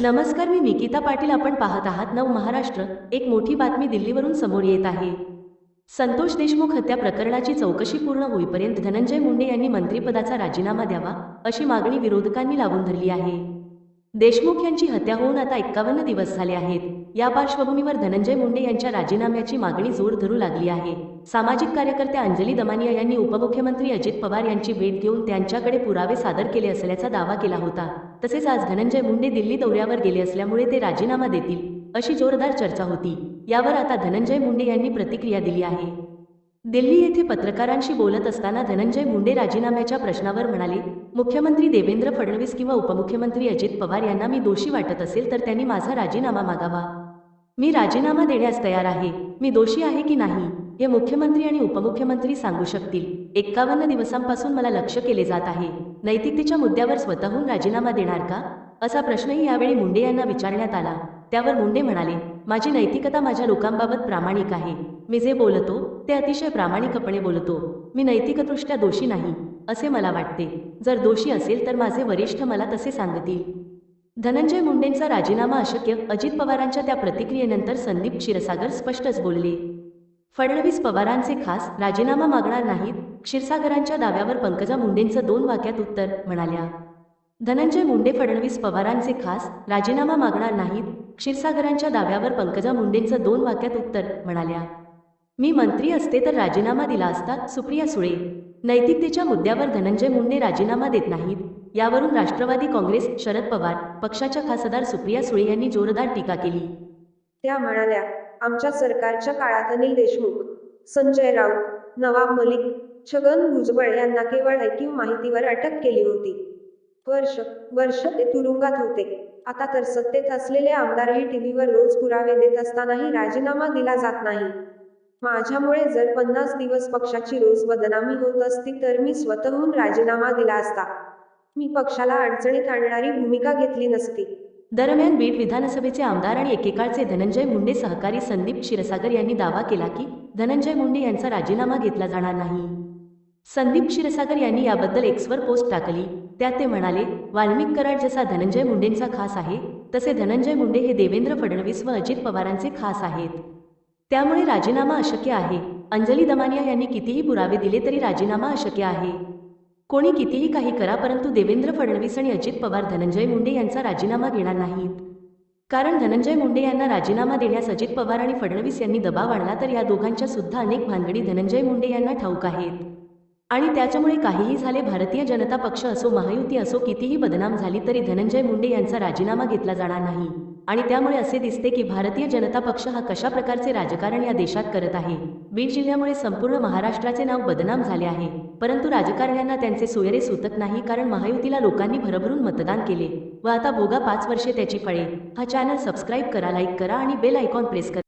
नमस्कार मी निकिता पाटील. आपण पाहत आहात नव महाराष्ट्र. एक मोठी बातमी दिल्लीवरून समोर येत आहे. संतोष देशमुख हत्या प्रकरणाची चौकशी पूर्ण होईपर्यंत धनंजय मुंडे यांनी मंत्रिपदाचा राजीनामा द्यावा अशी मागणी विरोधकांनी लावून धरली आहे. देशमुख यांची हत्या होऊन आता एक्कावन्न दिवस झाले आहेत. या पार्श्वभूमीवर धनंजय मुंडे यांच्या राजीनाम्याची मागणी जोर धरू लागली आहे. सामाजिक कार्यकर्त्या अंजली दमानिया यांनी उपमुख्यमंत्री अजित पवार यांची भेट घेऊन त्यांच्याकडे पुरावे सादर केले असल्याचा दावा केला होता. तसेच आज धनंजय मुंडे दिल्ली दौऱ्यावर गेले असल्यामुळे ते राजीनामा देतील अशी जोरदार चर्चा होती. यावर आता धनंजय मुंडे यांनी प्रतिक्रिया दिली आहे. दिल्ली येथे पत्रकारांशी बोलत असताना धनंजय मुंडे राजीनाम्याच्या प्रश्नावर म्हणाले मुख्यमंत्री देवेंद्र फडणवीस किंवा उपमुख्यमंत्री अजित पवार यांना मी दोषी वाटत असेल तर त्यांनी माझा राजीनामा मागावा. मी राजीनामा देण्यास तयार आहे. मी दोषी आहे की नाही हे मुख्यमंत्री आणि उपमुख्यमंत्री सांगू शकतील. एक्कावन्न दिवसांपासून मला लक्ष केले जात आहे. नैतिकतेच्या मुद्द्यावर स्वतःहून राजीनामा देणार का? असा प्रश्नही यावेळी मुंडे यांना विचारण्यात आला. त्यावर मुंडे म्हणाले माझी नैतिकता माझ्या लोकांबाबत प्रामाणिक आहे. मी जे बोलतो ते अतिशय प्रामाणिकपणे बोलतो. मी नैतिकदृष्ट्या दोषी नाही असे मला वाटते. जर दोषी असेल तर माझे वरिष्ठ मला तसे सांगतील. धनंजय मुंडेंचा राजीनामा अशक्य अजित पवारांच्या त्या प्रतिक्रियेनंतर संदीप क्षीरसागर स्पष्टच बोलले. फडणवीस पवारांचे खास राजीनामा मागणार नाहीत. क्षीरसागरांच्या दाव्यावर पंकजा मुंडेंचं दोन वाक्यात उत्तर म्हणाल्या. धनंजय मुंडे फडणवीस पवारांचे खास राजीनामा मागणार नाहीत. क्षीरसागरांच्या दाव्यावर पंकजा मुंडेंचं दोन वाक्यात उत्तर म्हणाल्या मी मंत्री असते तर राजीनामा दिला असता सुप्रिया सुळे. नैतिकतेच्या मुद्द्यावर धनंजय मुंडे राजीनामा देत नाहीत. यावरून राष्ट्रवादी काँग्रेस शरद पवार पक्षाच्या खासदार सुप्रिया सुळे यांनी जोरदार टीका केली. त्या म्हणाल्या आमच्या सरकारच्या काळात अनिल देशमुख संजय राऊत नवाब मलिक छगन भुजबळ यांना केवळ ऐकीव माहितीवर अटक केली होती. वर्ष वर्ष ते तुरुंगात होते. आता तर सत्तेत असलेले आमदारही टीव्हीवर रोज पुरावे देत असतानाही राजीनामा दिला जात नाही. माझ्यामुळे जर पन्नास दिवस पक्षाची रोज बदनामी होत असती तर मी स्वतःहून राजीनामा दिला असता. मी पक्षाला अडचणीत आणणारी भूमिका घेतली नसती. दरम्यान बीड विधानसभेचे आमदार आणि एकेकाळचे धनंजय मुंडे सहकारी संदीप क्षीरसागर यांनी दावा केला की धनंजय मुंडे यांचा राजीनामा घेतला जाणार नाही. संदीप क्षीरसागर यांनी याबद्दल एक्सवर पोस्ट टाकली. त्यात ते म्हणाले वाल्मिक कराड जसा धनंजय मुंडेंचा खास आहे तसे धनंजय मुंडे हे देवेंद्र फडणवीस व अजित पवारांचे खास आहेत. त्यामुळे राजीनामा अशक्य आहे. अंजली दमानिया यांनी कितीही पुरावे दिले तरी राजीनामा अशक्य आहे. कोणी कितीही काही करा परंतु देवेंद्र फडणवीस आणि अजित पवार धनंजय मुंडे यांचा राजीनामा घेणार नाहीत. कारण धनंजय मुंडे यांना राजीनामा देण्यास अजित पवार आणि फडणवीस यांनी दबाव आणला तर या दोघांच्या सुद्धा अनेक भानगडी धनंजय मुंडे यांना ठाऊक आहेत. आणि त्याच्यामुळे काहीही झाले भारतीय जनता पक्ष असो महायुती असो कितीही बदनाम झाली तरी धनंजय मुंडे यांचा राजीनामा घेतला जाणार नाही. आणि त्यामुळे असे दिसते की भारतीय जनता पक्ष हा कशा प्रकारचे राजकारण या देशात करत आहे? बीड जिल्ह्यामुळे संपूर्ण महाराष्ट्राचे नाव बदनाम झाले आहे. परंतु राजकारण्यांना त्यांचे सोयरे सुतत नाही कारण महायुतीला लोकांनी भरभरून मतदान केले. व आता भोगा पाच वर्षे त्याची फळे. हा चॅनल सबस्क्राईब करा लाईक करा आणि बेल आयकॉन प्रेस करा.